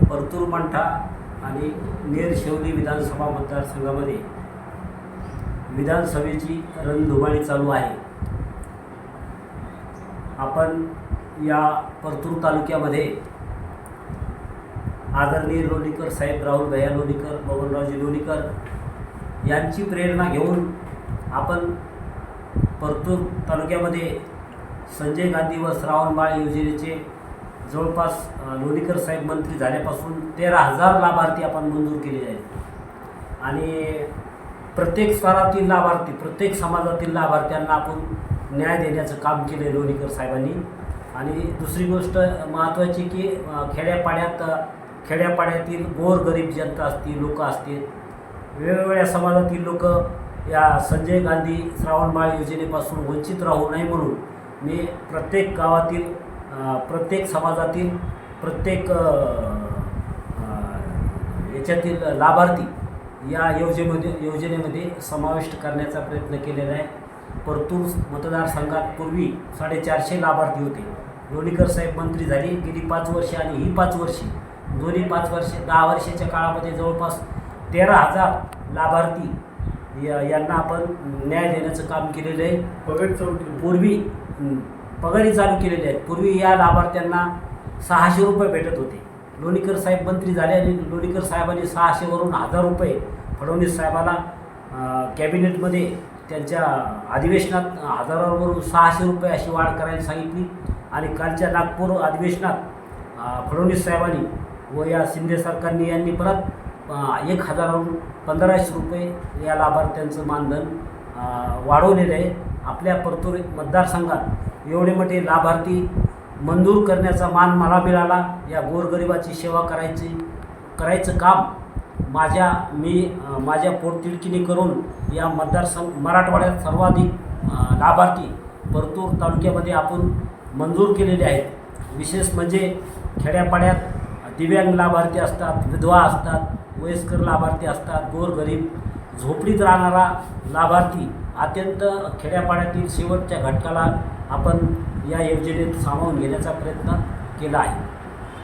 परतूर मंठा आणि नेर शेवली विधानसभा मतदारसंघामध्ये विधानसभेची रणधुमाळी चालू आहे. आपण या परतूर तालुक्यामध्ये आदरणीय लोणीकर साहेब राहुल भैया लोणीकर बबनरावजी लोणीकर यांची प्रेरणा घेऊन आपण परतूर तालुक्यामध्ये संजय गांधी व श्रावणबाळ योजनेचे जवळपास लोणीकर साहेब मंत्री झाल्यापासून तेरा हजार लाभार्थी आपण मंजूर केलेले आहेत. आणि प्रत्येक स्तरातील लाभार्थी प्रत्येक समाजातील लाभार्थ्यांना आपण न्याय देण्याचं काम केलं आहे लोणीकर साहेबांनी. आणि दुसरी गोष्ट महत्त्वाची की खेड्यापाड्यात खेड्यापाड्यातील गोरगरीब जनता असतील लोक असतील वेगवेगळ्या समाजातील लोक या संजय गांधी श्रावणबाळ योजनेपासून वंचित राहू नये म्हणून मी प्रत्येक गावातील प्रत्येक समाजातील प्रत्येक याच्यातील लाभार्थी या योजनेमध्ये योजनेमध्ये समाविष्ट करण्याचा प्रयत्न केलेला आहे. परतूर मतदारसंघात पूर्वी साडेचारशे लाभार्थी होते. लोणीकर साहेब मंत्री झाले. गेली पाच वर्षे आणि ही पाच वर्षे दोन्ही पाच वर्षे दहा वर्षाच्या काळामध्ये जवळपास तेरा हजार लाभार्थी या यांना आपण न्याय देण्याचं काम केलेलं आहे. पूर्वी पगारी चालू केलेले आहेत. पूर्वी या लाभार्थ्यांना सहाशे रुपये भेटत होते. लोणीकर साहेब मंत्री झाले आणि लोणीकर साहेबांनी सहाशेवरून हजार रुपये फडणवीस साहेबाला कॅबिनेटमध्ये त्यांच्या अधिवेशनात हजारावरून सहाशे रुपये अशी वाढ करायला सांगितली. आणि कालच्या नागपूर अधिवेशनात फडणवीस साहेबांनी व या शिंदे सरकारने यांनी परत एक हजारावरून पंधराशे रुपये या लाभार्थ्यांचं मानधन वाढवलेलं आहे. आपल्या परतूर मतदारसंघात एवढे मोठे लाभार्थी मंजूर करण्याचा मान मला मिळाला. या गोरगरिबाची सेवा करायची करायचं काम माझ्या मी माझ्या पोटतिडकीने करून या मतदारसंघ मराठवाड्यात सर्वाधिक लाभार्थी परतूर तालुक्यामध्ये आपण मंजूर केलेले आहेत. विशेष म्हणजे खेड्यापाड्यात दिव्यांग लाभार्थी असतात विधवा असतात वयस्कर लाभार्थी असतात गोरगरीब झोपडीत राहणारा लाभार्थी अत्यंत खेड्यापाड्यातील शेवटच्या घटकाला आपण या योजनेत सामावून घेण्याचा प्रयत्न केला आहे.